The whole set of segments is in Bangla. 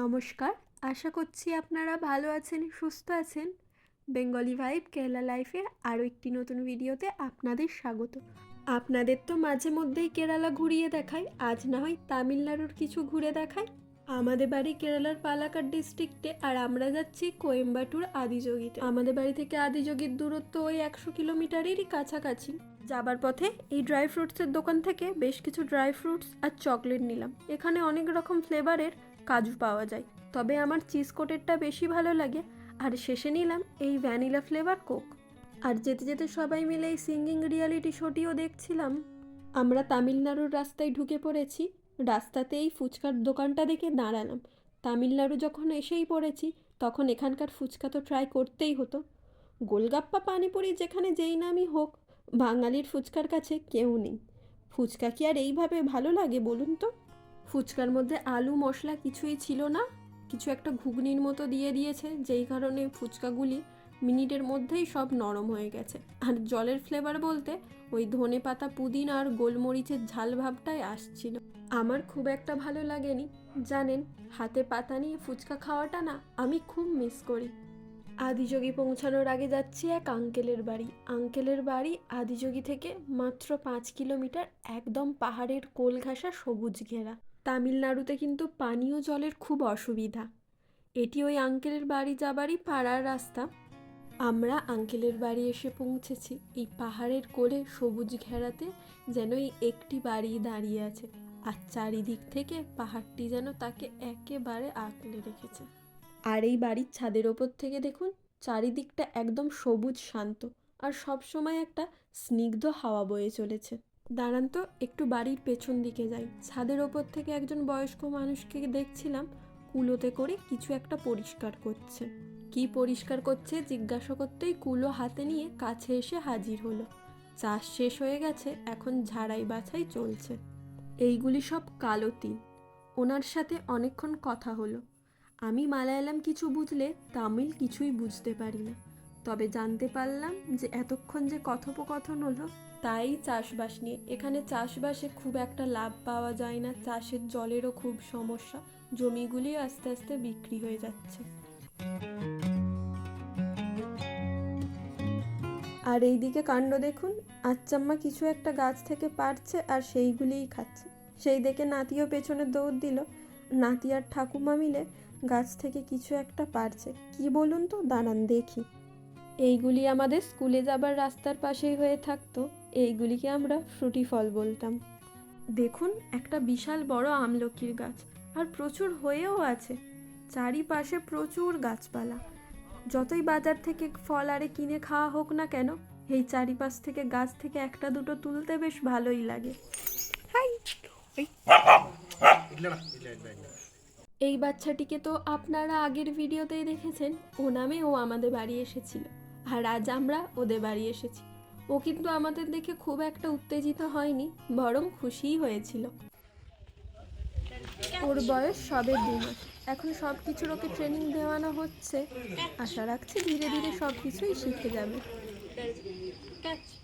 নমস্কার। আশা করছি আপনারা ভালো আছেন, সুস্থ আছেন। বেঙ্গলি ভাইব কেরালা লাইফের আরও একটি নতুন ভিডিওতে আপনাদের স্বাগত। আপনাদের তো মাঝে মধ্যেই কেরালা ঘুরিয়ে দেখায় আজ না হয় তামিলনাড়ুর কিছু ঘুরে দেখায় আমাদের বাড়ি কেরালার পালাকার ডিস্ট্রিক্টে আর আমরা যাচ্ছি কোয়েম্বাটুর আদিযোগীতে। আমাদের বাড়ি থেকে আদিযোগীর দূরত্ব ওই একশো কিলোমিটারেরই কাছাকাছি। যাবার পথে এই ড্রাই ফ্রুটসের দোকান থেকে বেশ কিছু ড্রাই ফ্রুটস আর চকলেট নিলাম। এখানে অনেক রকম ফ্লেভারের কাজু পাওয়া যায়। তবে আমার চিজ কোটেরটা বেশি ভালো লাগে। আর শেষে নিলাম এই ভ্যানিলা ফ্লেভার কোক। আর যেতে যেতে সবাই মিলে এই সিঙ্গিং রিয়ালিটি শোটিও দেখছিলাম। আমরা তামিলনাড়ুর রাস্তায় ঢুকে পড়েছি। রাস্তাতে এই ফুচকার দোকানটা দেখে দাঁড়ালাম। তামিলনাড়ু যখন এসেই পড়েছি, তখন এখানকার ফুচকা তো ট্রাই করতেই হতো। গোলগাপ্পা পানিপুরি যেখানে যেই নামই হোক, বাঙালির ফুচকার কাছে কেউ নেই। ফুচকা কি আর এইভাবে ভালো লাগে বলুন তো? ফুচকার মধ্যে আলু, মশলা কিছুই ছিল না। কিছু একটা ঘুগনির মতো দিয়ে দিয়েছে, যেই কারণে ফুচকাগুলি মিনিটের মধ্যেই সব নরম হয়ে গেছে। আর জলের ফ্লেভার বলতে ওই ধনে পাতা, পুদিনা আর গোলমরিচের ঝাল ভাবটাই আসছিল। আমার খুব একটা ভালো লাগেনি। জানেন, হাতে পাতা নিয়ে ফুচকা খাওয়াটা না আমি খুব মিস করি। আদিযোগী পৌঁছানোর আগে যাচ্ছি এক আঙ্কেলের বাড়ি। আঙ্কেলের বাড়ি আদিযোগী থেকে মাত্র পাঁচ কিলোমিটার একদম পাহাড়ের কোল ঘাসা সবুজ ঘেরা। তামিলনাড়ুতে কিন্তু পানীয় জলের খুব অসুবিধা। এটি ওই আঙ্কেলের বাড়ি যাবারই পাড়ার রাস্তা। আমরা আঙ্কেলের বাড়ি এসে পৌঁছেছি। এই পাহাড়ের কোলে সবুজ ঘেরাতে যেন এই একটি বাড়ি দাঁড়িয়ে আছে আর চারিদিক থেকে পাহাড়টি যেন তাকে একেবারে আঁকলে রেখেছে। আর এই বাড়ির ছাদের ওপর থেকে দেখুন, চারিদিকটা একদম সবুজ শান্ত আর সব সময় একটা স্নিগ্ধ হাওয়া বয়ে চলেছে। দাঁড়ান তো, একটু বাড়ির পেছন দিকে যাই। ছাদের ওপর থেকে একজন বয়স্ক মানুষকে দেখছিলাম, কুলোতে করে কিছু একটা পরিষ্কার করছে। কি পরিষ্কার করছে জিজ্ঞাসা করতেই কুলো হাতে নিয়ে কাছে এসে হাজির হলো। চাষ শেষ হয়ে গেছে, এখন ঝাড়াই বাছাই চলছে। এইগুলি সব কালো তিল। ওনার সাথে অনেকক্ষণ কথা হলো। আমি মালায়ালাম কিছু বুঝলে তামিল কিছুই বুঝতে পারি না। তবে জানতে পারলাম যে এতক্ষণ যে কথোপকথন হলো, তাই চাষবাস নিয়ে। এখানে চাষবাসে খুব একটা লাভ পাওয়া যায় না, চাষের জলেরও খুব সমস্যা জমিগুলি আস্তে আস্তে বিক্রি হয়ে যাচ্ছে। আর এইদিকে কাণ্ড দেখুন, আচ্চাম্মা কিছু একটা গাছ থেকে পারছে আর সেইগুলিই খাচ্ছে। সেই দেখে নাতিও পেছনে দৌড় দিল। নাতি আর ঠাকুমা মিলে গাছ থেকে কিছু একটা পারছে। কি বলুন তো? দাঁড়ান দেখি। এইগুলি আমাদের স্কুলে যাবার রাস্তার পাশেই হয়ে থাকতো এইগুলিকে আমরা ফ্রুটি ফল বলতাম। দেখুন একটা বিশাল বড় আমলকির গাছ আর প্রচুর হয়েও আছে। চারিপাশে প্রচুর গাছপালা। যতই বাজার থেকে ফল আরে কিনে খাওয়া হোক না কেন এই চারিপাশ থেকে গাছ থেকে একটা দুটো তুলতে বেশ ভালোই লাগে। এই বাচ্চাটিকে তো আপনারা আগের ভিডিওতেই দেখেছেন ও নামে ও আমাদের বাড়ি এসেছিল। আর আজ আমরা ওদের বাড়ি এসেছি ও কিন্তু আমাদের দেখে খুব একটা উত্তেজিত হয়নি বরং খুশিই হয়েছিল ওর বয়স সবে দু মাস এখন সব কিছুর ওকে ট্রেনিং দেওয়ানো হচ্ছে আশা রাখছি ধীরে ধীরে সব কিছুই শিখে যাবে Catch.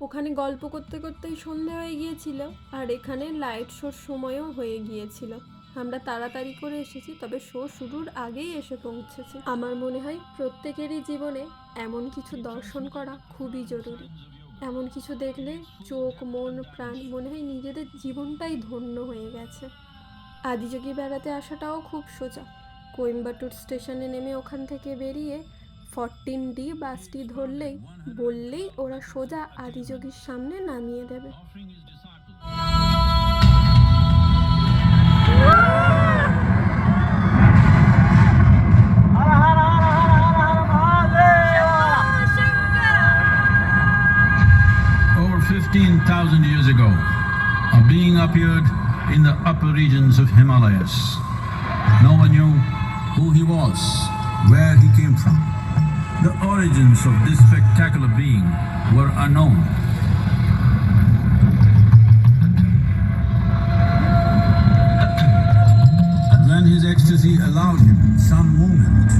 ওখানে গল্প করতে করতেই সন্ধে হয়ে গিয়েছিল আর এখানে লাইট শোর সময়ও হয়ে গিয়েছিল। আমরা তাড়াতাড়ি করে এসেছি, তবে শো শুরুর আগেই এসে পৌঁছেছি। আমার মনে হয় প্রত্যেকেরই জীবনে এমন কিছু দর্শন করা খুবই জরুরি। এমন কিছু দেখলে চোখ, মন, প্রাণ মনে হয় নিজেদের জীবনটাই ধন্য হয়ে গেছে। আদিযোগী বেড়াতে আসাটাও খুব সোজা। কোয়েম্বাটুর স্টেশনে নেমে ওখান থেকে বেরিয়ে ফরটিন ডি বাসটি ধরলেই বললেই ওরা সোজা আদিযোগীর সামনে নামিয়ে দেবে over 15,000 years ago, a being appeared in the upper regions of Himalayas. No one knew who he was, where he came from. The origins of this spectacular being were unknown. When his ecstasy allowed him some movement,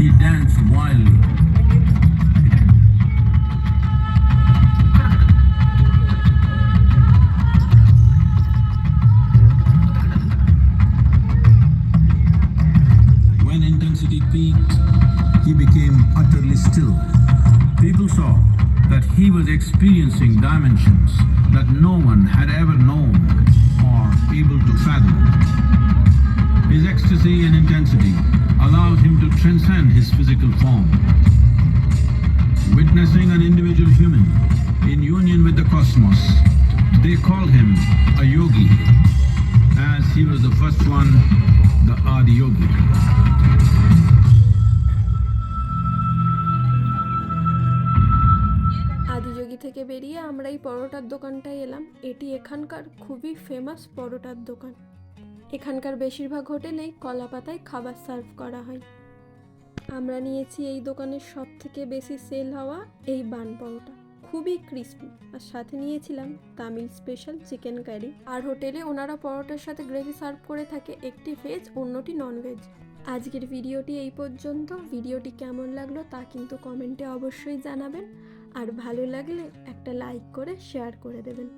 he danced wildly. When intensity peaked, he became utterly still. People saw that he was experiencing dimensions that no one had ever known or able to fathom. His ecstasy and intensity allowed him to transcend his physical form. Witnessing an individual human in union with the cosmos, they called him a yogi, as he was the first one, the Adi Yogi. থেকে বেরিয়ে আমরা এই পরোটার দোকানটায় এলাম। এটি এখানকার খুবই ফেমাস পরোটার দোকান। এখানকার বেশিরভাগ হোটেলেই কলা পাতায় খাবার সার্ভ করা হয়। আমরা নিয়েছি এই দোকানের সব থেকে বেশি সেল হওয়া এই বান পরোটা। খুবই ক্রিস্পি আর সাথে নিয়েছিলাম তামিল স্পেশাল চিকেন কারি আর হোটেলে ওনারা পরোটার সাথে গ্রেভি সার্ভ করে থাকে, একটি ভেজ অন্যটি ননভেজ আজকের ভিডিওটি এই পর্যন্ত। ভিডিওটি কেমন লাগল তা কিন্তু কমেন্টে অবশ্যই জানাবেন। আর ভালো লাগলে একটা লাইক করে শেয়ার করে দেবেন।